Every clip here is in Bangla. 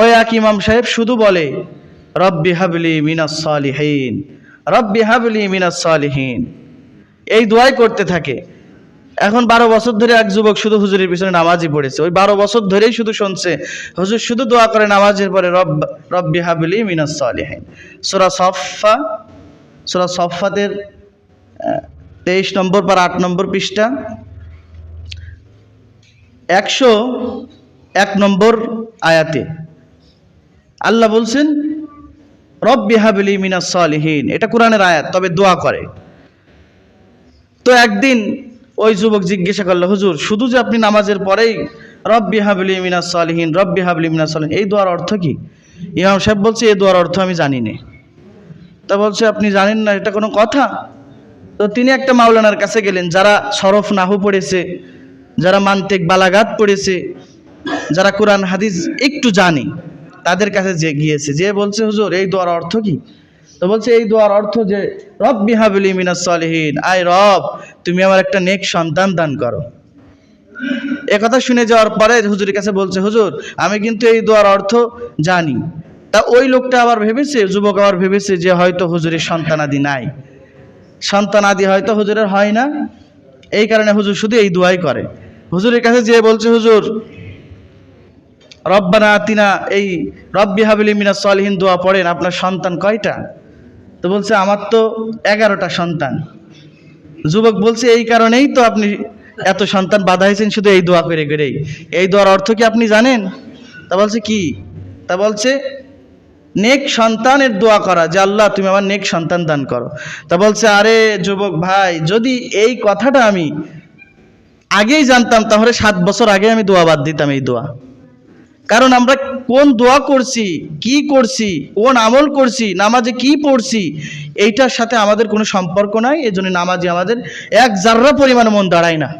ওই এক ইমাম সাহেব শুধু বলে, রব্বি হাবলি মিনাস সালিহীন, রব্বি হাবলি মিনাস সালিহীন। এই দোয়াই করতে থাকে। এখন বারো বছর ধরে এক যুবক শুধু হুজুরের পিছনে নামাজই পড়েছে। ওই বারো বছর ধরেই শুধু শুনছে, হুজুর শুধু দোয়া করে নামাজের পরে, রব, রব্বি হাবলি মিনাস সালিহীন। সুরা সফা সুরা সফাতের তেইশ নম্বর বা আট নম্বর পৃষ্ঠা, একশো এক নম্বর আয়াতে। আল্লাহ বলছেন, রব্বি হাবলি মিনাস সালিহীন। এটা কোরআনের আয়াত, তবে দোয়া করে। তো একদিন ওই যুবক জিজ্ঞাসা করল, হুজুর, শুধু যে আপনি নামাজের পরেই রব্বি হাবলি মিনাস সালিহীন, রব্বি হাবলি মিনাস সালিহীন, এই দোয়ার অর্থ কি? ইমাম সাহেব বলছে, এই দোয়ার অর্থ আমি জানি না। তা বলছে, আপনি জানেন না, এটা কোনো কথা? তো তিনি একটা মাওলানার কাছে গেলেন, যারা সরফ নাহু পড়েছে, যারা মান্তিক বালাগাত পড়েছে, যারা কোরআন, হাদিস একটু জানে। তাদের কাছে যে গিয়েছে, যে বলছে, হুজুর, এই দোয়ার অর্থ কি? তো বলছে, এই দোয়ার অর্থ যে রব বিহাবলি মিনাস সালিহীন, আয় রব, তুমি আমার একটা নেক সন্তান দান করো। কথা শুনে যাওয়ার পরে হুজুরের কাছে বলছে, হুজুর, আমি কিন্তু এই দোয়ার অর্থ জানি। তা ওই লোকটা আবার ভেবেছে, যুবক আবার ভেবেছে যে হয়তো হুজুরের সন্তানাদি নাই। সন্তানাদি হয়তো হুজুরের হয় না। এই কারণে হুজুর শুধু এই দোয়াই করে। হুজুরের কাছে যে বলছে, হুজুর রব্বানা আতিনা, এই রব্বি হাবিলি মিনা সলহীন, দোয়া পড়েন, আপনার সন্তান কয়টা? তো বলছে, আমার তো এগারোটা সন্তান। যুবক বলছে, এই কারণেই তো আপনি এত সন্তান বাধা হয়েছেন, শুধু এই দোয়া করে করেই। এই দোয়ার অর্থ কি আপনি জানেন? তা বলছে, কি? তা বলছে, নেক সন্তানের দোয়া করা, যে আল্লাহ, তুমি আমার নেক সন্তান দান করো। তা বলছে, আরে যুবক ভাই, যদি এই কথাটা আমি আগেই জানতাম, তাহলে সাত বছর আগে আমি দোয়া বাদ দিতাম এই দোয়া। কারণ আমরা কোন দোয়া করছি, কি করছি, কোন আমল করছি, নামাজে কি পড়ছি, এইটার সাথে আমাদের কোনো সম্পর্ক নাই এই জন্য নামাজে আমাদের এক জাররা পরিমাণ মন দাঁড়ায় না।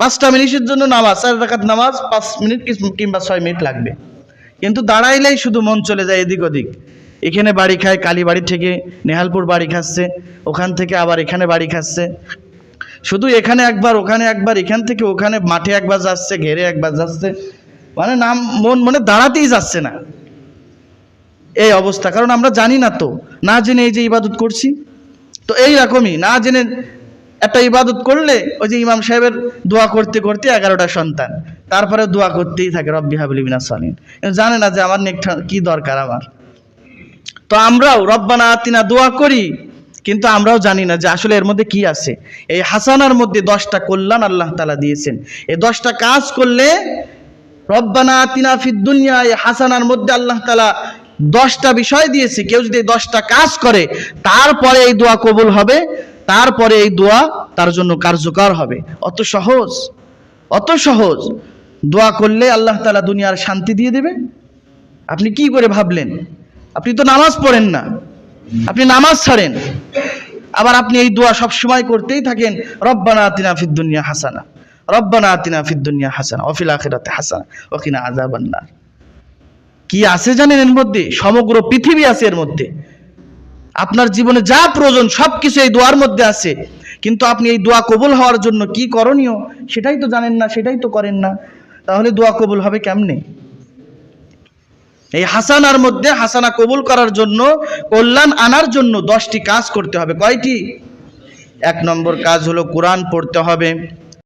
পাঁচটা মিনিটের জন্য নামাজ, চার রাখাত নামাজ, পাঁচ মিনিট কিংবা ছয় মিনিট লাগবে। কিন্তু দাঁড়াইলেই শুধু মন চলে যায় এদিক ওদিক। এখানে বাড়ি খায় কালী কালীবাড়ি থেকে নেহালপুর বাড়ি খাচ্ছে, ওখান থেকে আবার এখানে বাড়ি খাচ্ছে। শুধু এখানে একবার, ওখানে একবার, এখান থেকে ওখানে, মাঠে একবার যাচ্ছে, ঘেরে একবার যাচ্ছে। মানে নাম, মন, মনে দাঁড়াতেই যাচ্ছে না। এই অবস্থা, কারণ আমরা জানি না তো, না জেনে এই যে ইবাদত করছি। তো এই রকমই, না জেনে একটা ইবাদত করলে ওই যে ইমাম সাহেবের দোয়া করতে করতে এগারোটা সন্তান, তারপরে দোয়া করতেই থাকে, রব্বি হাবলি বিনা সালিন জানে না যে আমার নেকটা কি দরকার আমার। তো আমরাও, রব্বানা আতিনা দোয়া করি কিন্তু আমরাও জানি না যে আসলে এর মধ্যে কি আছে। এই হাসানার মধ্যে দশটা কল্যাণ আল্লাহ তালা দিয়েছেন। এই দশটা কাজ করলে রব্বানা আতিনা ফিদ দুনিয়া, এই হাসানার মধ্যে আল্লাহ তালা দশটা বিষয় দিয়েছে। কেউ যদি দশটা কাজ করে, তারপরে এই দোয়া কবুল হবে, তারপরে এই দোয়া তার জন্য কার্যকর হবে। অত সহজ অত সহজ। দোয়া করলে আল্লাহ তালা দুনিয়ার শান্তি দিয়ে দেবে। আপনি কি করে ভাবলেন? আপনি তো নামাজ পড়েন না। আপনি নামাজ ছাড়েন। আবার আপনি এই দোয়া সব সময় করতেই থাকেন, রব্বানা আতিনা ফিদ দুনিয়া হাসানা, রব্বানা আতিনা ফিদ দুনিয়া হাসানা অফিল আখিরাতে হাসানা ওকিনা আযাবান নার। কি আছে জানেন এর মধ্যে? সমগ্র পৃথিবী আছে এর মধ্যে। আপনার জীবনে যা প্রয়োজন সব কিছু এই দোয়ার মধ্যে আছে। কিন্তু আপনি এই দোয়া কবুল হওয়ার জন্য কি করণীয়? সেটাই তো জানেন না, সেটাই তো করেন না। তাহলে দোয়া কবুল হবে কেমনে? এই হাসানার মধ্যে হাসানা কবুল করার জন্য, কল্যাণ আনার জন্য দশটি কাজ করতে হবে। কয়টি? এক নম্বর কাজ হলো কোরআন পড়তে হবে।